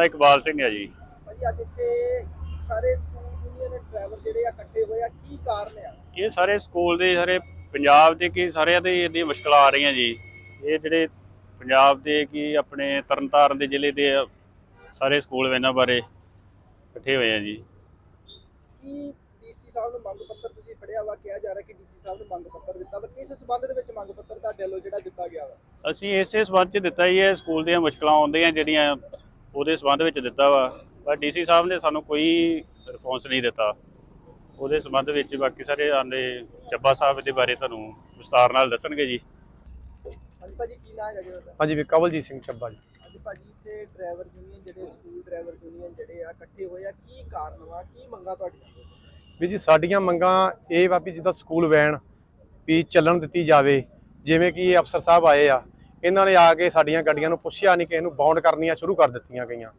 ਮੇਰਾ ਇਕਬਾਲ ਸਿੰਘ ਹੈ ਜੀ। ਭਾਜੀ ਅੱਜ ਇੱਥੇ ਸਾਰੇ ਸਕੂਲ ਯੂਨੀਅਨ ਡਰਾਈਵਰ ਜਿਹੜੇ ਆ ਇਕੱਠੇ ਹੋਏ ਆ ਕੀ ਕਾਰਨ ਆ? ਇਹ ਸਾਰੇ ਸਕੂਲ ਦੇ ਸਾਰੇ ਪੰਜਾਬ ਦੇ ਕੀ ਸਾਰਿਆਂ ਦੇ ਇੰਨੀਆਂ ਮੁਸ਼ਕਲਾਂ ਆ ਰਹੀਆਂ ਜੀ। ਇਹ ਜਿਹੜੇ ਪੰਜਾਬ ਦੇ ਕੀ ਆਪਣੇ ਤਰਨਤਾਰਨ ਦੇ ਜ਼ਿਲ੍ਹੇ ਦੇ ਸਾਰੇ ਸਕੂਲ ਇਹਨਾਂ ਬਾਰੇ ਇਕੱਠੇ ਹੋਏ ਆ ਜੀ। ਕੀ ਡੀਸੀ ਸਾਹਿਬ ਨੂੰ ਮੰਗ ਪੱਤਰ ਤੁਸੀਂ ਫੜਿਆ ਵਾ? ਕਿਹਾ ਜਾ ਰਿਹਾ ਕਿ ਡੀਸੀ ਸਾਹਿਬ ਨੂੰ ਮੰਗ ਪੱਤਰ ਦਿੱਤਾ ਵਾ। ਕਿਸ ਸਬੰਧ ਦੇ ਵਿੱਚ ਮੰਗ ਪੱਤਰ ਤੁਹਾਡੇ ਵੱਲੋਂ ਜਿਹੜਾ ਦਿੱਤਾ ਗਿਆ ਵਾ? ਅਸੀਂ ਇਸੇ ਸਬੰਧ ਚ ਦਿੱਤਾ ਹੀ ਹੈ ਸਕੂਲ ਦੀਆਂ ਮੁਸ਼ਕਲਾਂ ਆਉਂਦੀਆਂ ਜਿਹੜੀਆਂ ਉਹਦੇ ਸਬੰਧ ਵਿੱਚ ਦਿੱਤਾ ਵਾ ਪਰ ਡੀਸੀ ਸਾਹਿਬ ਨੇ ਸਾਨੂੰ ਕੋਈ ਰਿਸਪੌਂਸ ਨਹੀਂ ਦਿੱਤਾ। ਉਹਦੇ ਸਬੰਧ ਵਿੱਚ ਬਾਕੀ ਸਾਰੇ ਆਂਦੇ ਚੱਬਾ ਸਾਹਿਬ ਦੇ ਬਾਰੇ ਤੁਹਾਨੂੰ ਵਿਸਤਾਰ ਨਾਲ ਦੱਸਣਗੇ ਜੀ। ਹਾਂਜੀ ਭਾਜੀ ਕੀ ਜੀ ਤੁਹਾਡਾ? ਹਾਂਜੀ ਵੀ ਕਵਲਜੀਤ ਸਿੰਘ ਚੱਬਾ ਜੀ। ਅੱਜ ਭਾਜੀ ਇੱਥੇ ਡਰਾਈਵਰ ਯੂਨੀਅਨ ਜਿਹੜੇ ਸਕੂਲ ਡਰਾਈਵਰ ਯੂਨੀਅਨ ਜਿਹੜੇ ਆ ਇਕੱਠੇ ਹੋਏ ਆ। ਕੀ ਕਾਰਨ ਵਾ? ਕੀ ਮੰਗਾ ਤੁਹਾਡੀਆਂ? ਵੀ ਜੀ ਸਾਡੀਆਂ ਮੰਗਾਂ ਇਹ ਵਾ ਵੀ ਜਿੱਦਾਂ ਸਕੂਲ ਵੈਨ ਵੀ ਚੱਲਣ ਦਿੱਤੀ ਜਾਵੇ ਜਿਵੇਂ ਕਿ ਇਹ ਅਫਸਰ ਸਾਹਿਬ ਆਏ ਆ ਇਹਨਾਂ ਨੇ ਆ ਕੇ ਸਾਡੀਆਂ ਗੱਡੀਆਂ ਨੂੰ ਪੁੱਛਿਆ ਨਹੀਂ ਕਿ ਇਹਨੂੰ ਬਾਉਂਡ ਕਰਨੀਆਂ ਸ਼ੁਰੂ ਕਰ ਦਿੱਤੀਆਂ ਗਈਆਂ।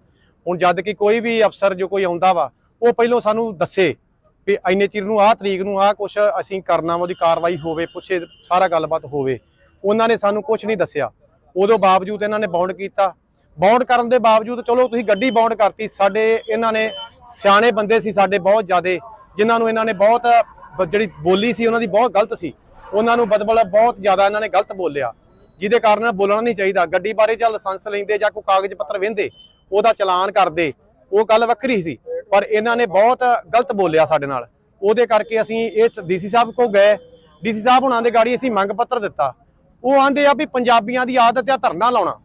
ਹੁਣ ਜਦ ਕਿ ਕੋਈ ਵੀ ਅਫਸਰ ਜੋ ਕੋਈ ਆਉਂਦਾ ਵਾ, ਉਹ ਪਹਿਲਾਂ ਸਾਨੂੰ ਦੱਸੇ ਵੀ ਇੰਨੇ ਚਿਰ ਨੂੰ, ਆਹ ਤਰੀਕ ਨੂੰ ਆਹ ਕੁਛ ਅਸੀਂ ਕਰਨਾ ਵਾ, ਉਹਦੀ ਕਾਰਵਾਈ ਹੋਵੇ, ਪੁੱਛੇ, ਸਾਰਾ ਗੱਲਬਾਤ ਹੋਵੇ। ਉਹਨਾਂ ਨੇ ਸਾਨੂੰ ਕੁਝ ਨਹੀਂ ਦੱਸਿਆ। ਉਦੋਂ ਬਾਵਜੂਦ ਇਹਨਾਂ ਨੇ ਬਾਉਂਡ ਕੀਤਾ। ਬਾਉਂਡ ਕਰਨ ਦੇ ਬਾਵਜੂਦ ਚਲੋ ਤੁਸੀਂ ਗੱਡੀ ਬਾਉਂਡ ਕਰਤੀ, ਸਾਡੇ ਇਹਨਾਂ ਨੇ ਸਿਆਣੇ ਬੰਦੇ ਸੀ ਸਾਡੇ ਬਹੁਤ ਜ਼ਿਆਦੇ, ਜਿਨ੍ਹਾਂ ਨੂੰ ਇਹਨਾਂ ਨੇ ਬਹੁਤ ਬ- ਜਿਹੜੀ ਬੋਲੀ ਸੀ, ਉਹਨਾਂ ਦੀ ਬਹੁਤ ਗਲਤ ਸੀ। ਉਹਨਾਂ ਨੂੰ ਬਦਬਲ ਬਹੁਤ ਜ਼ਿਆਦਾ ਇਹਨਾਂ ਨੇ ਗਲਤ ਬੋਲਿਆ। ਜਿਹਦੇ ਕਾਰਨ ਬੋਲਣਾ ਨਹੀਂ ਚਾਹੀਦਾ। ਗੱਡੀ ਬਾਰੇ ਜਾਂ ਲਾਇਸੈਂਸ ਲੈਂਦੇ ਜਾਂ ਕੋਈ ਕਾਗਜ਼ ਪੱਤਰ ਵਹਿੰਦੇ ਉਹਦਾ ਚਲਾਨ ਕਰਦੇ। ਉਹ ਗੱਲ ਵੱਖਰੀ ਸੀ, ਪਰ ਇਹਨਾਂ ਨੇ ਬਹੁਤ ਗਲਤ ਬੋਲਿਆ ਸਾਡੇ ਨਾਲ। ਉਹਦੇ ਕਰਕੇ ਅਸੀਂ ਇਸ ਡੀਸੀ ਸਾਹਿਬ ਕੋਲ ਗਏ। ਡੀਸੀ ਸਾਹਿਬ ਹੁਣਾਂ ਦੇ ਗਾੜੀ ਅਸੀਂ ਮੰਗ ਪੱਤਰ ਦਿੱਤਾ। ਉਹ ਆਂਦੇ ਆ ਵੀ ਪੰਜਾਬੀਆਂ ਦੀ ਆਦਤ ਆ ਧਰਨਾ ਲਾਉਣਾ।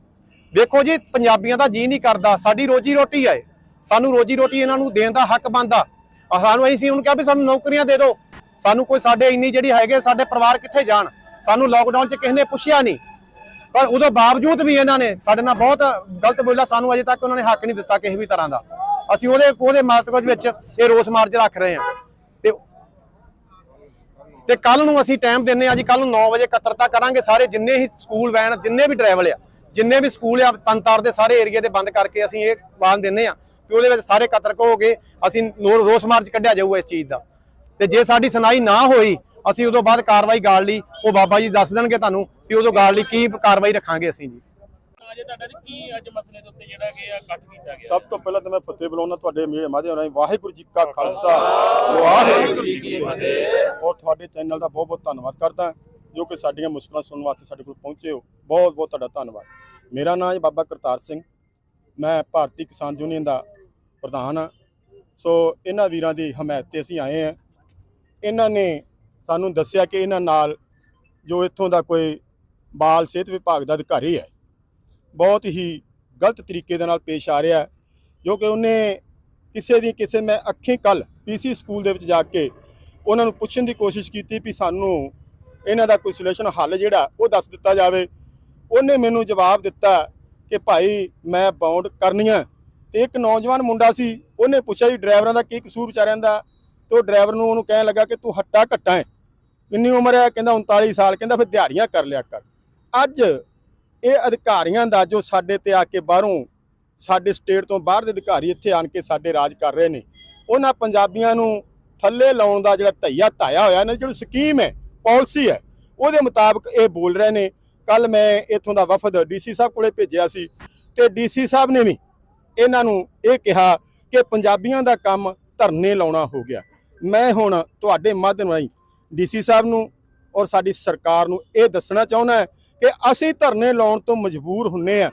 ਵੇਖੋ ਜੀ, ਪੰਜਾਬੀਆਂ ਦਾ ਜੀ ਨਹੀਂ ਕਰਦਾ। ਸਾਡੀ ਰੋਜੀ ਰੋਟੀ ਆਏ ਸਾਨੂੰ ਰੋਜੀ ਰੋਟੀ ਇਹਨਾਂ ਨੂੰ ਦੇਣ ਦਾ ਹੱਕ ਬਣਦਾ। ਸਾਨੂੰ ਅਸੀਂ ਹੁਣ ਕਿਹਾ ਵੀ ਸਾਨੂੰ ਨੌਕਰੀਆਂ ਦੇ ਦਿਓ। ਸਾਨੂੰ ਕੋਈ ਸਾਡੇ ਇੰਨੀ ਜਿਹੜੀ ਹੈਗੇ ਸਾਡੇ ਪਰਿਵਾਰ ਕਿੱਥੇ ਜਾਣ? ਸਾਨੂੰ ਲੋਕਡਾਊਨ 'ਚ ਕਿਸੇ ਨੇ ਪੁੱਛਿਆ ਨਹੀਂ। ਪਰ ਉਹਦੇ ਬਾਵਜੂਦ ਵੀ ਇਹਨਾਂ ਨੇ ਸਾਡੇ ਨਾਲ ਬਹੁਤ ਗਲਤ ਬੋਲਿਆ, ਸਾਨੂੰ ਅਜੇ ਤੱਕ ਉਹਨਾਂ ਨੇ ਹੱਕ ਨਹੀਂ ਦਿੱਤਾ ਕਿਸੇ ਵੀ ਤਰ੍ਹਾਂ ਦਾ। ਅਸੀਂ ਉਹਦੇ ਉਹਦੇ ਮਾਤਕਜ ਵਿੱਚ ਇਹ ਰੋਸ ਮਾਰਚ ਰੱਖ ਰਹੇ ਹਾਂ। ਤੇ ਤੇ ਕੱਲ ਨੂੰ ਅਸੀਂ ਟਾਈਮ ਦਿੰਨੇ ਆ ਜੀ ਕੱਲ ਨੂੰ 9 ਵਜੇ ਇਕੱਤਰਤਾ ਕਰਾਂਗੇ, ਸਾਰੇ ਜਿੰਨੇ ਹੀ ਸਕੂਲ ਵੈਨ, ਜਿੰਨੇ ਵੀ ਡਰਾਈਵਰ ਆ, ਜਿੰਨੇ ਵੀ ਸਕੂਲ ਆ, ਤਨਤਾਰ ਦੇ ਸਾਰੇ ਏਰੀਆ ਦੇ ਬੰਦ ਕਰਕੇ ਅਸੀਂ ਇਹ ਵਾਹਨ ਦਿੰਨੇ ਆ ਕਿ ਉਹਦੇ ਵਿੱਚ ਸਾਰੇ ਕਤਰਕ ਹੋ ਕੇ ਅਸੀਂ ਰੋਸ ਮਾਰਚ ਕੱਢਿਆ ਜਾਊਗਾ ਇਸ ਚੀਜ਼ ਦਾ। ਤੇ ਜੇ ਸਾਡੀ ਸੁਣਾਈ ਨਾ ਹੋਈ, ਅਸੀਂ ਉਦੋਂ ਬਾਅਦ ਕਾਰਵਾਈ ਗਾਲ ਲਈ, ਉਹ ਬਾਬਾ ਜੀ ਦੱਸ ਦੇਣਗੇ ਤੁਹਾਨੂੰ ਕਿ ਉਦੋਂ ਗਾਲ ਲਈ ਕੀ ਕਾਰਵਾਈ ਰੱਖਾਂਗੇ ਅਸੀਂ ਜੀ? ਅੱਜ ਤੁਹਾਡਾ ਜੀ ਕੀ ਅੱਜ ਮਸਲੇ ਦੇ ਉੱਤੇ ਜਿਹੜਾ ਕਿ ਆ ਕੱਟ ਕੀਤਾ ਗਿਆ? ਸਭ ਤੋਂ ਪਹਿਲਾਂ ਤਾਂ ਮੈਂ ਫਤਿਹ ਬੁਲਾਉਣਾ ਤੁਹਾਡੇ ਮੇਰੇ ਮਾਧਿਅਮ ਰਾਹੀਂ ਵਾਹਿਗੁਰੂ ਜੀ ਕਾ ਖਾਲਸਾ। ਵਾਹਿਗੁਰੂ ਜੀ ਕੀ ਫਤਿਹ। ਔਰ ਤੁਹਾਡੇ ਚੈਨਲ ਦਾ ਬਹੁਤ ਬਹੁਤ ਧੰਨਵਾਦ ਕਰਦਾ ਜੋ ਕਿ ਸਾਡੀਆਂ ਮੁਸ਼ਕਲਾਂ ਸੁਣਨ ਵਾਸਤੇ ਸਾਡੇ ਕੋਲ ਪਹੁੰਚੇ ਹੋ। ਬਹੁਤ ਬਹੁਤ ਤੁਹਾਡਾ ਧੰਨਵਾਦ। ਮੇਰਾ ਨਾਮ ਹੈ ਬਾਬਾ ਕਰਤਾਰ ਸਿੰਘ। ਮੈਂ ਭਾਰਤੀ ਕਿਸਾਨ ਯੂਨੀਅਨ ਦਾ ਪ੍ਰਧਾਨ ਹਾਂ। ਸੋ ਇਹਨਾਂ ਵੀਰਾਂ ਦੀ ਹਮਾਇਤ ਤੇ ਅਸੀਂ ਆਏ ਹਾਂ। ਇਹਨਾਂ ਨੇ ਸਾਨੂੰ ਦੱਸਿਆ ਕਿ ਇਹਨਾਂ ਨਾਲ ਜੋ ਇੱਥੋਂ ਦਾ ਕੋਈ ਬਾਲ ਸਿਹਤ ਵਿਭਾਗ ਦਾ ਅਧਿਕਾਰੀ ਹੈ। ਬਹੁਤ ਹੀ ਗਲਤ ਤਰੀਕੇ ਦੇ ਨਾਲ ਪੇਸ਼ ਆ ਰਿਹਾ ਹੈ, ਜੋ ਕਿ ਉਹਨੇ ਕਿਸੇ ਦੀ ਕਿਸੇ ਮੈਂ ਅੱਖੀਂ ਕੱਲ ਪੀਸੀ ਸਕੂਲ ਦੇ ਵਿੱਚ ਜਾ ਕੇ ਉਹਨਾਂ ਨੂੰ ਪੁੱਛਣ ਦੀ ਕੋਸ਼ਿਸ਼ ਕੀਤੀ ਵੀ ਸਾਨੂੰ ਇਹਨਾਂ ਦਾ ਕੋਈ ਸੋਲੂਸ਼ਨ ਹੱਲ ਜਿਹੜਾ, ਉਹ ਦੱਸ ਦਿੱਤਾ ਜਾਵੇ। ਉਹਨੇ ਮੈਨੂੰ ਜਵਾਬ ਦਿੱਤਾ ਕਿ ਭਾਈ ਮੈਂ ਬਾਉਂਡ ਕਰਨੀਆਂ ਤੇ ਇੱਕ ਨੌਜਵਾਨ ਮੁੰਡਾ ਸੀ, ਉਹਨੇ ਪੁੱਛਿਆ ਵੀ ਡਰਾਈਵਰਾਂ ਦਾ ਕੀ ਕਸੂਰ ਵਿਚਾਰਿਆਂ ਦਾ? ਤੇ ਉਹ ਡਰਾਈਵਰ ਨੂੰ ਉਹਨੂੰ ਕਹਿਣ ਲੱਗਾ ਕਿ ਤੂੰ ਹੱਟਾ ਘੱਟਾ ਹੈ। ਕਿੰਨੀ ਉਮਰ ਹੈ? ਕਹਿੰਦਾ 39 ਸਾਲ। ਕਹਿੰਦਾ ਫਿਰ ਦਿਹਾੜੀਆਂ ਕਰ ਲਿਆ ਕਰ। ਅੱਜ ਇਹ ਅਧਿਕਾਰੀਆਂ ਦਾ ਜੋ ਸਾਡੇ ਤੇ ਆ ਕੇ ਬਾਹਰੋਂ ਸਾਡੇ ਸਟੇਟ ਤੋਂ ਬਾਹਰ ਦੇ ਅਧਿਕਾਰੀ ਇੱਥੇ ਆਣ ਕੇ ਸਾਡੇ ਰਾਜ ਕਰ ਰਹੇ ਨੇ, ਉਹਨਾਂ ਪੰਜਾਬੀਆਂ ਨੂੰ ਥੱਲੇ ਲਾਉਣ ਦਾ ਜਿਹੜਾ ਧਈਆ ਧਾਇਆ ਹੋਇਆ ਨਾ ਜਿਹੜੀ ਸਕੀਮ ਹੈ, ਪਾਲਿਸੀ ਹੈ, ਉਹਦੇ ਮੁਤਾਬਕ ਇਹ ਬੋਲ ਰਹੇ ਨੇ। ਕੱਲ ਮੈਂ ਇੱਥੋਂ ਦਾ ਵਫਦ ਡੀਸੀ ਸਾਹਿਬ ਕੋਲੇ ਭੇਜਿਆ ਸੀ ਤੇ ਡੀਸੀ ਸਾਹਿਬ ਨੇ ਵੀ ਇਹਨਾਂ ਨੂੰ ਇਹ ਕਿਹਾ ਕਿ ਪੰਜਾਬੀਆਂ ਦਾ ਕੰਮ ਧਰਨੇ ਲਾਉਣਾ ਹੋ ਗਿਆ। ਮੈਂ ਹੁਣ ਤੁਹਾਡੇ ਮਾਧਿਅਮ ਰਾਹੀਂ ਡੀਸੀ ਸਾਹਿਬ ਨੂੰ ਔਰ ਸਾਡੀ ਸਰਕਾਰ ਨੂੰ ਇਹ ਦੱਸਣਾ ਚਾਹੁੰਦਾ ਕਿ ਅਸੀਂ ਧਰਨੇ ਲਾਉਣ ਤੋਂ ਮਜਬੂਰ ਹੁੰਨੇ ਆ।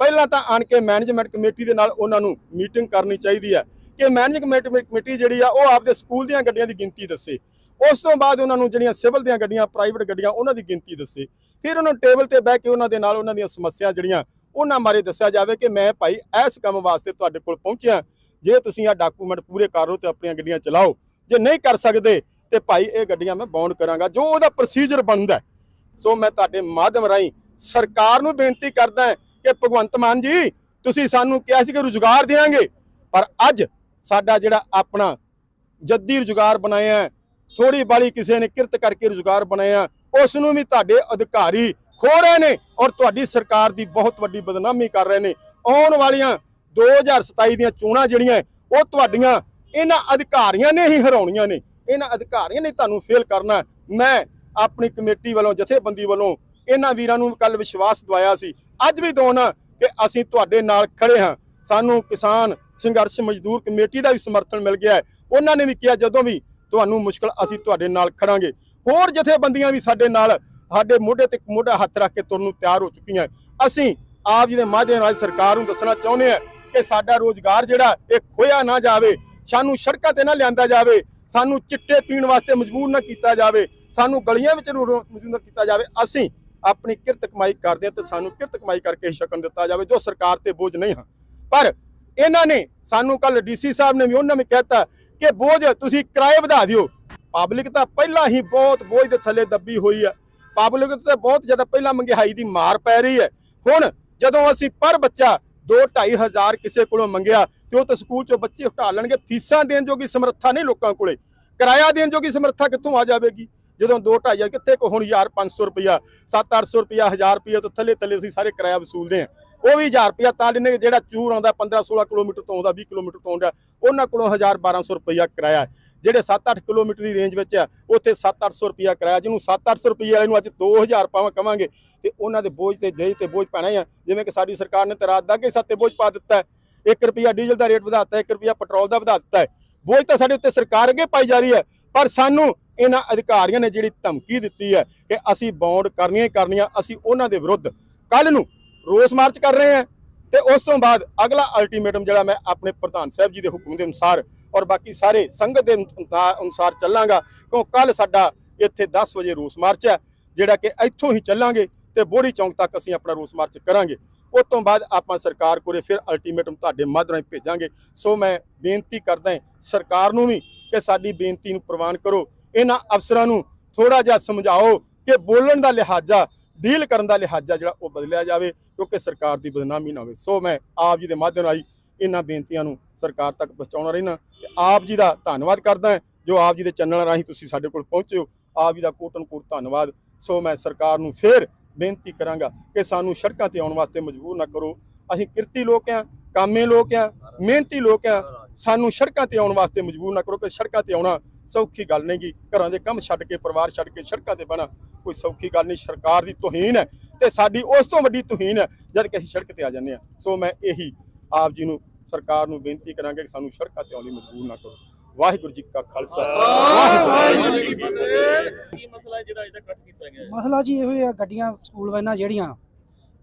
ਪਹਿਲਾਂ ਤਾਂ ਆਣ ਕੇ ਮੈਨੇਜਮੈਂਟ ਕਮੇਟੀ ਦੇ ਨਾਲ ਉਹਨਾਂ ਨੂੰ ਮੀਟਿੰਗ ਕਰਨੀ ਚਾਹੀਦੀ ਹੈ ਕਿ ਮੈਨੇਜਮੈਂਟ ਕਮੇਟੀ ਜਿਹੜੀ ਆ, ਉਹ ਆਪਦੇ ਸਕੂਲ ਦੀਆਂ ਗੱਡੀਆਂ ਦੀ ਗਿਣਤੀ ਦੱਸੇ। ਉਸ ਤੋਂ ਬਾਅਦ ਉਹਨਾਂ ਨੂੰ ਜਿਹੜੀਆਂ ਸਿਵਲ ਦੀਆਂ ਗੱਡੀਆਂ ਪ੍ਰਾਈਵੇਟ ਗੱਡੀਆਂ, ਉਹਨਾਂ ਦੀ ਗਿਣਤੀ ਦੱਸੇ। ਫਿਰ ਉਹਨਾਂ ਨੂੰ ਟੇਬਲ ਤੇ ਬਹਿ ਕੇ ਉਹਨਾਂ ਦੇ ਨਾਲ ਉਹਨਾਂ ਦੀਆਂ ਸਮੱਸਿਆ ਜਿਹੜੀਆਂ, ਉਹਨਾਂ ਬਾਰੇ ਦੱਸਿਆ ਜਾਵੇ ਕਿ ਮੈਂ ਭਾਈ ਇਸ ਕੰਮ ਵਾਸਤੇ ਤੁਹਾਡੇ ਕੋਲ ਪਹੁੰਚਿਆ। ਜੇ ਤੁਸੀਂ ਆ ਡਾਕੂਮੈਂਟ ਪੂਰੇ ਕਰ ਲਓ ਤੇ ਆਪਣੀਆਂ ਗੱਡੀਆਂ ਚਲਾਓ। ਜੇ ਨਹੀਂ ਕਰ ਸਕਦੇ ਤੇ ਭਾਈ ਇਹ ਗੱਡੀਆਂ ਮੈਂ ਬਾਉਂਡ ਕਰਾਂਗਾ। ਜੋ ਉਹਦਾ ਪ੍ਰੋਸੀਜਰ ਬਣਦਾ ਸੋ ਮੈਂ ਤੁਹਾਡੇ ਮਾਧਿਅਮ ਰਾਹੀਂ ਸਰਕਾਰ ਨੂੰ ਬੇਨਤੀ ਕਰਦਾ ਹਾਂ ਕਿ ਭਗਵੰਤ ਮਾਨ ਜੀ ਤੁਸੀਂ ਸਾਨੂੰ ਕਿਹਾ ਸੀ ਕਿ ਰੁਜ਼ਗਾਰ ਦੇਵਾਂਗੇ ਪਰ ਅੱਜ ਸਾਡਾ ਜਿਹੜਾ ਆਪਣਾ ਜੱਦੀ ਰੁਜ਼ਗਾਰ ਬਣਾਇਆ ਹੈ, ਥੋੜੀ ਬਾਲੀ ਕਿਸੇ ਨੇ ਕਿਰਤ ਕਰਕੇ ਰੁਜ਼ਗਾਰ ਬਣਾਇਆ ਉਸ ਨੂੰ ਵੀ ਤੁਹਾਡੇ ਅਧਿਕਾਰੀ ਖੋ ਰਹੇ ਨੇ ਔਰ ਤੁਹਾਡੀ ਸਰਕਾਰ ਦੀ ਬਹੁਤ ਵੱਡੀ ਬਦਨਾਮੀ ਕਰ ਰਹੇ ਨੇ। ਆਉਣ ਵਾਲੀਆਂ 2027 ਦੀਆਂ ਚੋਣਾਂ ਜਿਹੜੀਆਂ ਉਹ ਤੁਹਾਡੀਆਂ ਇਹਨਾਂ ਅਧਿਕਾਰੀਆਂ ਨੇ ਹੀ ਹਰਾਉਣੀਆਂ ਨੇ। ਇਹਨਾਂ ਅਧਿਕਾਰੀਆਂ ਨੇ ਤੁਹਾਨੂੰ ਫੇਲ ਕਰਨਾ ਮੈਂ ਆਪਣੀ ਕਮੇਟੀ ਵੱਲੋਂ, ਜਥੇਬੰਦੀ ਵੱਲੋਂ ਇਹਨਾਂ ਵੀਰਾਂ ਨੂੰ ਕੱਲ ਵਿਸ਼ਵਾਸ ਦਵਾਇਆ ਸੀ। ਅੱਜ ਵੀ ਦਵਾਉਣਾ ਕਿ ਅਸੀਂ ਤੁਹਾਡੇ ਨਾਲ ਖੜੇ ਹਾਂ। ਸਾਨੂੰ ਕਿਸਾਨ ਸੰਘਰਸ਼ ਮਜ਼ਦੂਰ ਕਮੇਟੀ ਦਾ ਵੀ ਸਮਰਥਨ ਮਿਲ ਗਿਆ ਹੈ। ਉਹਨਾਂ ਨੇ ਵੀ ਕਿਹਾ, ਜਦੋਂ ਵੀ ਤੁਹਾਨੂੰ ਮੁਸ਼ਕਲ, ਅਸੀਂ ਤੁਹਾਡੇ ਨਾਲ ਖੜਾਂਗੇ। ਹੋਰ ਜਥੇਬੰਦੀਆਂ ਵੀ ਸਾਡੇ ਨਾਲ, ਸਾਡੇ ਮੋਢੇ ਤੇ ਮੋਢਾ ਹੱਥ ਰੱਖ ਕੇ ਤੁਰਨ ਨੂੰ ਤਿਆਰ ਹੋ ਚੁੱਕੀਆਂ ਅਸੀਂ ਆਪ ਜੀ ਦੇ ਮਾਧਿਅਮ ਨਾਲ ਸਰਕਾਰ ਨੂੰ ਦੱਸਣਾ ਚਾਹੁੰਦੇ ਹਾਂ ਕਿ ਸਾਡਾ ਰੋਜ਼ਗਾਰ ਜਿਹੜਾ, ਇਹ ਖੋਇਆ ਨਾ ਜਾਵੇ। ਸਾਨੂੰ ਸੜਕਾਂ ਤੇ ਨਾ ਲਿਆਂਦਾ ਜਾਵੇ। ਸਾਨੂੰ ਚਿੱਟੇ ਪੀਣ ਵਾਸਤੇ ਮਜਬੂਰ ਨਾ ਕੀਤਾ ਜਾਵੇ। ਸਾਨੂੰ ਗਲੀਆਂ ਵਿੱਚ ਰੋ- ਰੋ- ਕੀਤਾ ਜਾਵੇ, ਅਸੀਂ ਆਪਣੀ ਕਿਰਤ ਕਮਾਈ ਕਰਦੇ ਹਾਂ ਤੇ ਸਾਨੂੰ ਕਿਰਤ ਕਮਾਈ ਕਰਕੇ ਹੀ ਸ਼ਕਨ ਦਿੱਤਾ ਜਾਵੇ, ਜੋ ਸਰਕਾਰ ਤੇ ਬੋਝ ਨਹੀਂ ਹਾਂ। ਪਰ ਇਹਨਾਂ ਨੇ ਸਾਨੂੰ ਕੱਲ ਡੀਸੀ ਸਾਹਿਬ ਨੇ ਵੀ, ਉਹਨਾਂ ਨੇ ਕਹਿਤਾ ਕਿ ਬੋਝ ਤੁਸੀਂ ਕਿਰਾਏ ਵਧਾ ਦਿਓ। ਪਬਲਿਕ ਤਾਂ ਪਹਿਲਾਂ ਹੀ ਬਹੁਤ ਬੋਝ ਦੇ ਥੱਲੇ ਦੱਬੀ ਹੋਈ ਹੈ। ਪਬਲਿਕ ਤੇ ਬਹੁਤ ਜ਼ਿਆਦਾ ਪਹਿਲਾਂ ਮਹਿੰਗਾਈ ਦੀ ਮਾਰ ਪੈ ਰਹੀ ਹੈ। ਹੁਣ ਜਦੋਂ ਅਸੀਂ ਪਰ ਬੱਚਾ 2 ਹਜ਼ਾਰ ਕਿਸੇ ਕੋਲੋਂ ਮੰਗਿਆ ਤੇ ਉਹ ਤਾਂ ਸਕੂਲ ਚੋਂ ਬੱਚੇ ਹਟਾ ਲੈਣਗੇ, ਫੀਸਾਂ ਦੇਣ ਜੋਗੀ ਸਮਰੱਥਾ ਨਹੀਂ ਲੋਕਾਂ ਕੋਲੇ। ਕਿਰਾਇਆ ਦੇਣ ਜੋਗੀ ਸਮਰੱਥਾ ਕਿੱਥੋਂ ਆ ਜਾਵੇਗੀ? ਜਦੋਂ 2 ਹਜ਼ਾਰ, ਕਿੱਥੇ ਕੋ ਹੁਣ ਯਾਰ 500 ਰੁਪਇਆ 7-800 ਰੁਪਇਆ 1000 ਰੁਪਇਆ ਤੋਂ ਥੱਲੇ ਥੱਲੇ ਅਸੀਂ ਸਾਰੇ ਕਿਰਾਇਆ ਵਸੂਲਦੇ ਹਾਂ। ਉਹ ਵੀ 1000 ਰੁਪਇਆ ਤਾਂ ਲੈਣੇ ਜਿਹੜਾ ਚੂਰ ਆਉਂਦਾ 15-16 ਕਿਲੋਮੀਟਰ ਤੋਂ ਆਉਂਦਾ 20 ਕਿਲੋਮੀਟਰ ਤੋਂ ਆਉਂਦਾ, ਉਹਨਾਂ ਕੋਲੋਂ 1000-1200 ਰੁਪਇਆ ਕਿਰਾਇਆ ਹੈ। ਜਿਹੜੇ 7-8 ਕਿਲੋਮੀਟਰ ਦੀ ਰੇਂਜ ਵਿੱਚ ਆ, ਉੱਥੇ 7-800 ਰੁਪਇਆ ਕਿਰਾਇਆ, ਜਿਹਨੂੰ 7-800 ਰੁਪਇਆ ਵਾਲੇ ਨੂੰ ਅੱਜ 2000 ਪਾਵਾਂ ਕਵਾਂਗੇ, ਤੇ ਉਹਨਾਂ ਦੇ ਬੋਝ ਤੇ ਦੇਜ ਤੇ ਬੋਝ ਪੈਣਾ ਹੀ ਆ। ਜਿਵੇਂ ਕਿ ਸਾਡੀ ਸਰਕਾਰ ਨੇ ਤੇ ਰਾਤ ਦਾ ਕੇ ਸੱਤੇ ਬੋਝ ਪਾ ਦਿੱਤਾ ਹੈ। 1 ਰੁਪਿਆ ਡੀਜ਼ਲ ਦਾ ਰੇਟ ਵਧਾ ਦਿੱਤਾ 1 ਰੁਪਿਆ ਪੈਟਰੋਲ ਦਾ ਵਧਾ ਦਿੱਤਾ ਹੈ। ਬੋਝ ਤਾਂ ਸਾਡੇ ਉੱਤੇ ਸਰਕਾਰ ਅੱਗੇ ਪਾਈ ਜਾ ਰਹੀ ਹੈ, ਪਰ ਸਾਨੂੰ ਇਹਨਾਂ ਅਧਿਕਾਰੀਆਂ ਨੇ ਜਿਹੜੀ ਧਮਕੀ ਦਿੱਤੀ ਹੈ ਕਿ ਅਸੀਂ ਬੌਂਡ ਕਰਨੀਆਂ ਹੀ ਕਰਨੀਆਂ, ਅਸੀਂ ਉਹਨਾਂ ਦੇ ਵਿਰੁੱਧ ਕੱਲ ਨੂੰ ਰੋਸ ਮਾਰਚ ਕਰ ਰਹੇ ਹਾਂ ਤੇ ਉਸ ਤੋਂ ਬਾਅਦ ਅਗਲਾ ਅਲਟੀਮੇਟਮ ਜਿਹੜਾ ਮੈਂ ਆਪਣੇ ਪ੍ਰਧਾਨ ਸਾਹਿਬ ਜੀ ਦੇ ਹੁਕਮ ਦੇ ਅਨੁਸਾਰ ਔਰ ਬਾਕੀ ਸਾਰੇ ਸੰਗਤ ਦੇ ਅਨੁਸਾਰ ਚੱਲਾਂਗਾ, ਕਿਉਂ ਕੱਲ ਸਾਡਾ ਇੱਥੇ 10 ਵਜੇ ਰੋਸ ਮਾਰਚ ਹੈ, ਜਿਹੜਾ ਕਿ ਇੱਥੋਂ ਹੀ ਚੱਲਾਂਗੇ ਤੇ ਬੋੜੀ ਚੌਂਕ ਤੱਕ ਅਸੀਂ ਆਪਣਾ ਰੋਸ ਮਾਰਚ ਕਰਾਂਗੇ। ਉਸ ਤੋਂ ਬਾਅਦ ਆਪਾਂ ਸਰਕਾਰ ਕੋਲੇ ਫਿਰ ਅਲਟੀਮੇਟਮ ਤੁਹਾਡੇ ਮਾਧਿਅਮ ਭੇਜਾਂਗੇ। ਸੋ ਮੈਂ ਬੇਨਤੀ ਕਰਦਾ ਹਾਂ ਸਰਕਾਰ ਨੂੰ ਵੀ ਕਿ ਸਾਡੀ ਬੇਨਤੀ ਨੂੰ ਪ੍ਰਵਾਨ ਕਰੋ ਇਹਨਾਂ ਅਫਸਰਾਂ ਨੂੰ ਥੋੜਾ ਜਿਹਾ ਸਮਝਾਓ ਕਿ ਬੋਲਣ ਦਾ ਲਿਹਾਜ਼ਾ, ਡੀਲ ਕਰਨ ਦਾ ਲਿਹਾਜ਼ਾ ਜਿਹੜਾ ਉਹ ਬਦਲਿਆ ਜਾਵੇ, ਕਿਉਂਕਿ ਸਰਕਾਰ ਦੀ ਬਦਨਾਮੀ ਨਾ ਹੋਵੇ। ਸੋ ਮੈਂ ਆਪ ਜੀ ਦੇ ਮਾਧਿਅਮ ਰਾਹੀਂ ਇਹਨਾਂ ਬੇਨਤੀਆਂ ਨੂੰ ਸਰਕਾਰ ਤੱਕ ਪਹੁੰਚਾਉਣਾ ਰਹਿਣਾ ਤੇ ਆਪ ਜੀ ਦਾ ਧੰਨਵਾਦ ਕਰਦਾ ਜੋ ਆਪ ਜੀ ਦੇ ਚੈਨਲ ਰਾਹੀਂ ਤੁਸੀਂ ਸਾਡੇ ਕੋਲ ਪਹੁੰਚੇ ਹੋ। ਆਪ ਜੀ ਦਾ ਕੋਟਨ ਕੋਟ ਧੰਨਵਾਦ। ਸੋ ਮੈਂ ਸਰਕਾਰ ਨੂੰ ਫੇਰ ਬੇਨਤੀ ਕਰਾਂਗਾ ਕਿ ਸਾਨੂੰ ਸੜਕਾਂ ਤੇ ਆਉਣ ਵਾਸਤੇ ਮਜਬੂਰ ਨਾ ਕਰੋ। ਅਸੀਂ ਕਿਰਤੀ ਲੋਕ ਆ ਕਾਮੇ ਲੋਕ ਆ ਮਿਹਨਤੀ ਲੋਕ ਆ ਸਾਨੂੰ ਸੜਕਾਂ ਤੇ ਆਉਣ ਵਾਸਤੇ ਮਜਬੂਰ ਨਾ ਕਰੋ ਕਿ ਸੜਕਾਂ ਤੇ ਆਉਣਾ ਸੌਖੀ ਗੱਲ ਨਹੀਂ ਗੀ ਘਰਾਂ ਦੇ ਕੰਮ ਛੱਡ ਕੇ ਪਰਿਵਾਰ ਛੱਡ ਕੇ ਸੜਕਾਂ ਤੇ ਬਣਾ ਕੋਈ ਸੌਖੀ ਗੱਲ ਨਹੀਂ। ਸਰਕਾਰ ਦੀ ਤੋਹੀਨ ਹੈ ਤੇ ਸਾਡੀ ਉਸ ਤੋਂ ਵੱਡੀ ਤੋਹੀਨ ਹੈ ਜਦ ਕਿ ਅਸੀਂ ਸੜਕ ਤੇ ਆ ਜਾਂਦੇ ਆ ਸੋ ਮੈਂ ਇਹੀ ਆਪ ਜੀ ਨੂੰ ਸਰਕਾਰ ਨੂੰ ਬੇਨਤੀ ਕਰਾਂਗਾ ਕਿ ਸਾਨੂੰ ਸੜਕਾਂ ਤੇ ਆਉਣ ਲਈ ਮਜਬੂਰ ਨਾ ਕਰੋ। ਵਾਹਿਗੁਰੂ ਜੀ ਕਾ ਖਾਲਸਾ। ਵਾਹਿਗੁਰੂ ਜੀ ਕੀ ਫਤਿਹ। ਕੀ ਮਸਲਾ ਹੈ ਜਿਹੜਾ ਇਹਦਾ ਕੱਟ ਕੀਤਾ ਗਿਆ ਹੈ? ਮਸਲਾ ਜੀ ਇਹੋ ਹੀ ਆ ਗੱਡੀਆਂ ਸਕੂਲ ਵੈਨਾਂ ਜਿਹੜੀਆਂ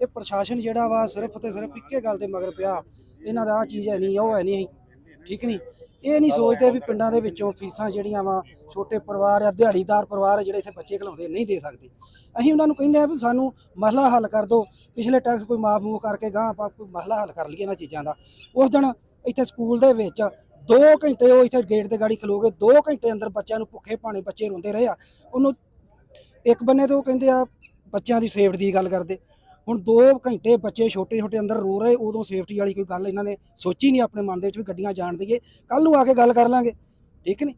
ਇਹ ਪ੍ਰਸ਼ਾਸਨ ਜਿਹੜਾ ਵਾ ਸਿਰਫ ਤੇ ਸਿਰਫ ਇੱਕੇ ਗੱਲ ਤੇ ਮਗਰ ਪਿਆ। ਇਹਨਾਂ ਦਾ ਆ ਚੀਜ਼ ਹੈ ਨਹੀਂ ਉਹ ਹੈ ਨਹੀਂ ਠੀਕ ਨਹੀਂ। ਇਹ ਨਹੀਂ ਸੋਚਦੇ ਵੀ ਪਿੰਡਾਂ ਦੇ ਵਿੱਚੋਂ ਫੀਸਾਂ ਜਿਹੜੀਆਂ ਵਾ ਛੋਟੇ ਪਰਿਵਾਰ ਆ ਦਿਹਾੜੀਦਾਰ ਪਰਿਵਾਰ ਆ ਜਿਹੜੇ ਇੱਥੇ ਬੱਚੇ ਖਿਲਾਉਂਦੇ ਨਹੀਂ ਦੇ ਸਕਦੇ। ਅਸੀਂ ਉਹਨਾਂ ਨੂੰ ਕਹਿੰਦੇ ਆ ਵੀ ਸਾਨੂੰ ਮਸਲਾ ਹੱਲ ਕਰ ਦਿਓ। ਪਿਛਲੇ ਟੈਕਸ ਕੋਈ ਮਾਫ ਮੂਫ ਕਰਕੇ ਗਾਂ ਆਪਾਂ ਕੋਈ ਮਸਲਾ ਹੱਲ ਕਰ ਲਈਏ ਇਹਨਾਂ ਚੀਜ਼ਾਂ ਦਾ। ਉਸ ਦਿਨ ਇੱਥੇ ਸਕੂਲ ਦੇ ਵਿੱਚ 2 ਘੰਟੇ ਉਹ ਇੱਥੇ ਗੇਟ ਤੇ ਗਾੜੀ ਖਲੋ ਗਏ 2 ਘੰਟੇ ਅੰਦਰ ਬੱਚਿਆਂ ਨੂੰ ਭੁੱਖੇ ਪਾਣੇ ਬੱਚੇ ਰੋਂਦੇ ਰਹੇ ਆ। ਉਹਨੂੰ ਇੱਕ ਬੰਨੇ ਤੋਂ ਕਹਿੰਦੇ ਆ ਬੱਚਿਆਂ ਦੀ ਸੇਫਟੀ ਦੀ ਗੱਲ ਕਰਦੇ। ਹੁਣ 2 ਘੰਟੇ ਬੱਚੇ ਛੋਟੇ ਛੋਟੇ ਅੰਦਰ ਰੋ ਰਹੇ, ਉਦੋਂ ਸੇਫਟੀ ਵਾਲੀ ਕੋਈ ਗੱਲ ਇਹਨਾਂ ਨੇ ਸੋਚੀ ਨਹੀਂ ਆਪਣੇ ਮਨ ਦੇ ਵਿੱਚ ਵੀ ਗੱਡੀਆਂ ਜਾਣ ਦਈਏ ਕੱਲ ਨੂੰ ਆ ਕੇ ਗੱਲ ਕਰ ਲਾਂਗੇ, ਠੀਕ ਨਹੀਂ?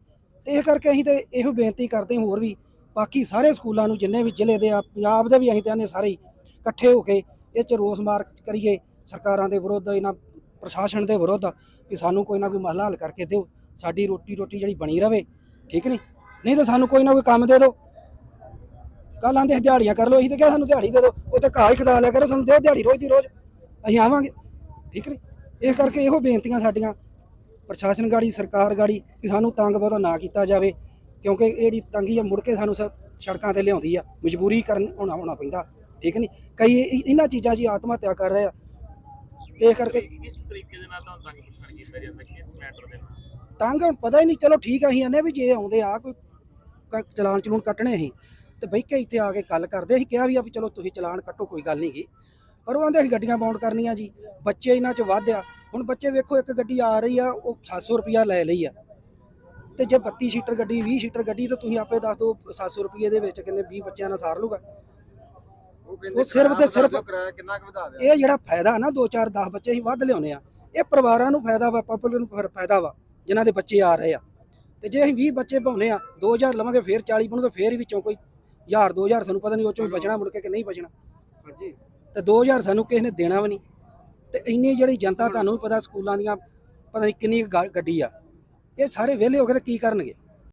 ਤੇ ਇਹ ਕਰਕੇ ਅਸੀਂ ਤੇ ਇਹੋ ਬੇਨਤੀ ਕਰਦੇ ਹਾਂ ਹੋਰ ਵੀ, ਬਾਕੀ ਸਾਰੇ ਸਕੂਲਾਂ ਨੂੰ ਜਿੰਨੇ ਵੀ ਜ਼ਿਲ੍ਹੇ ਦੇ ਆ, ਪੰਜਾਬ ਦੇ ਵੀ ਅਸੀਂ ਤੇ ਆਨੇ ਸਾਰੇ ਹੀ ਇਕੱਠੇ ਹੋ ਕੇ ਇਹ ਚ ਰੋਸ ਮਾਰਚ ਕਰੀਏ, ਸਰਕਾਰਾਂ ਦੇ ਵਿਰੁੱਧ, ਇਹਨਾਂ ਪ੍ਰਸ਼ਾਸਨ ਦੇ ਵਿਰੁੱਧ ਕਿ ਸਾਨੂੰ ਕੋਈ ਨਾ ਕੋਈ ਮਸਲਾ ਹੱਲ ਕਰਕੇ ਦਿਓ, ਸਾਡੀ ਰੋਟੀ ਰੋਟੀ ਜਿਹੜੀ ਬਣੀ ਰਵੇ, ਠੀਕ ਨਹੀਂ? ਨਹੀਂ ਤਾਂ ਸਾਨੂੰ ਕੋਈ ਨਾ ਕੋਈ ਕੰਮ ਦੇ ਦਿਓ। ਕੱਲ ਆਂਦੇ ਦਿਹਾੜੀਆਂ ਕਰ ਲਓ ਅਸੀਂ ਤਾਂ ਕਿਹਾ ਸਾਨੂੰ ਦਿਹਾੜੀ ਦੇ ਦਿਓ ਉੱਥੇ ਘਾਹ ਹੀ ਖਦਾ ਲਿਆ ਕਰੋ ਸਾਨੂੰ ਦਿਓ ਦਿਹਾੜੀ ਰੋਜ਼ ਦੀ ਰੋਜ਼ ਅਸੀਂ ਆਵਾਂਗੇ। ਠੀਕ ਨਹੀਂ ਇਹ ਕਰਕੇ ਇਹੋ ਬੇਨਤੀਆਂ ਸਾਡੀਆਂ ਪ੍ਰਸ਼ਾਸਨ ਗਾੜੀ ਸਰਕਾਰ ਗਾੜੀ ਕਿ ਸਾਨੂੰ ਤੰਗ ਬਹੁਤਾ ਨਾ ਕੀਤਾ ਜਾਵੇ ਕਿਉਂਕਿ ਇਹ ਜਿਹੜੀ ਤੰਗੀ ਆ ਮੁੜ ਕੇ ਸਾਨੂੰ ਸ- ਸੜਕਾਂ ਤੇ ਲਿਆਉਂਦੀ ਆ ਮਜਬੂਰੀ ਕਰਨ ਹੋਣਾ ਹੋਣਾ ਪੈਂਦਾ ਠੀਕ ਨਹੀਂ ਕਈ ਇਹ- ਇਹਨਾਂ ਚੀਜ਼ਾਂ 'ਚ ਹੀ ਆਤਮ ਹੱਤਿਆ ਕਰ ਰਹੇ ਆ ਤੇ ਕਰਕੇ ਕਿਸ ਤਰੀਕੇ ਦੇ ਨਾਲ ਤੁਹਾਨੂੰ ਤੰਗ ਪਰੇਸ਼ਾਨ ਕੀਤਾ ਜਾਂਦਾ ਕਿਸ ਮੈਟਰ ਦੇ ਨਾਲ? ਤੰਗ ਹੁਣ ਪਤਾ ਹੀ ਨਹੀਂ ਚਲੋ ਠੀਕ ਆ ਅਸੀਂ ਆਨੇ ਵੀ ਜੇ ਆਉਂਦੇ ਆ ਕੋਈ ਕ- ਚਲਾਨ ਚਲੂਨ ਕੱਟਣੇ ਅਸੀਂ ਤੇ ਬਈ ਕੇ ਇੱਥੇ ਆ ਕੇ ਗੱਲ ਕਰਦੇ ਅਸੀਂ ਕਿਹਾ ਵੀ ਆ ਵੀ ਚਲੋ ਤੁਸੀਂ ਚਲਾਨ ਕੱਟੋ ਕੋਈ ਗੱਲ ਨਹੀਂ ਗੀ ਪਰ ਉਹ ਆਂਦੇ ਅਸੀਂ ਗੱਡੀਆਂ ਬਾਉਂਡ ਕਰਨੀਆਂ ਜੀ ਬੱਚੇ ਇਹਨਾਂ 'ਚ ਵੱਧ ਆ। ਹੁਣ ਬੱਚੇ ਵੇਖੋ ਇੱਕ ਗੱਡੀ ਆ ਰਹੀ ਆ ਉਹ 700 ਰੁਪਿਆ ਲੈ ਲਈ ਆ। ਤੇ ਜੇ 32 ਸੀਟਰ ਗੱਡੀ 20 ਸੀਟਰ ਗੱਡੀ ਤਾਂ ਤੁਸੀਂ ਆਪੇ ਦੱਸ ਦਿਓ 700 ਰੁਪਏ ਦੇ ਵਿੱਚ ਕਿੰਨੇ 20 ਬੱਚਿਆਂ ਨਾਲ ਸਾਰ ਲੂਗਾ ਉਹ ਸਿਰਫ ਤੇ ਸਿਰਫ ਕਿੰਨਾ ਕੁ ਵਧਾ ਇਹ ਜਿਹੜਾ ਫਾਇਦਾ ਨਾ 2 4 10 ਬੱਚੇ ਅਸੀਂ ਵੱਧ ਲਿਆਉਨੇ ਆ। ਇਹ ਪਰਿਵਾਰਾਂ ਨੂੰ ਫਾਇਦਾ ਵਾ ਪਬਲਿਕ ਨੂੰ ਫਿਰ ਫਾਇਦਾ ਵਾ ਜਿਨ੍ਹਾਂ ਦੇ ਬੱਚੇ ਆ ਰਹੇ ਆ। ਤੇ ਜੇ ਅਸੀਂ 20 ਬੱਚੇ ਪਾਉਨੇ ਆ 2000 ਲਵਾਂਗੇ ਫੇਰ 40 ਬਣੂ ਤਾਂ ਫੇਰ ਹੀ ਵਿੱਚੋਂ ਕੋਈ 1000 2000 ਸਾਨੂੰ ਪਤਾ ਨਹੀਂ ਉਹ ਚੋਂ ਵੀ ਬਚਣਾ ਮੁੜ ਕੇ ਕਿ ਨਹੀਂ ਬਚਣਾ। ਹਾਂਜੀ ਤੇ 2000 ਸਾਨੂੰ ਕਿਸੇ ਨੇ ਦੇਣਾ ਵੀ ਨਹੀਂ। ਤੇ ਇੰਨੀ ਜਿਹੜੀ ਜਨਤਾ ਤੁਹਾਨੂੰ ਵੀ ਪਤਾ ਸਕੂਲਾਂ ਦੀਆਂ ਪਤਾ ਨਹੀਂ ਕਿੰਨੀ ਗੱਡੀ ਆ। ਇਹ ਸਾਰੇ ਵਿਹਲੇ ਹੋ ਕੇ ਤੇ ਕੀ ਕਰਨਗੇ?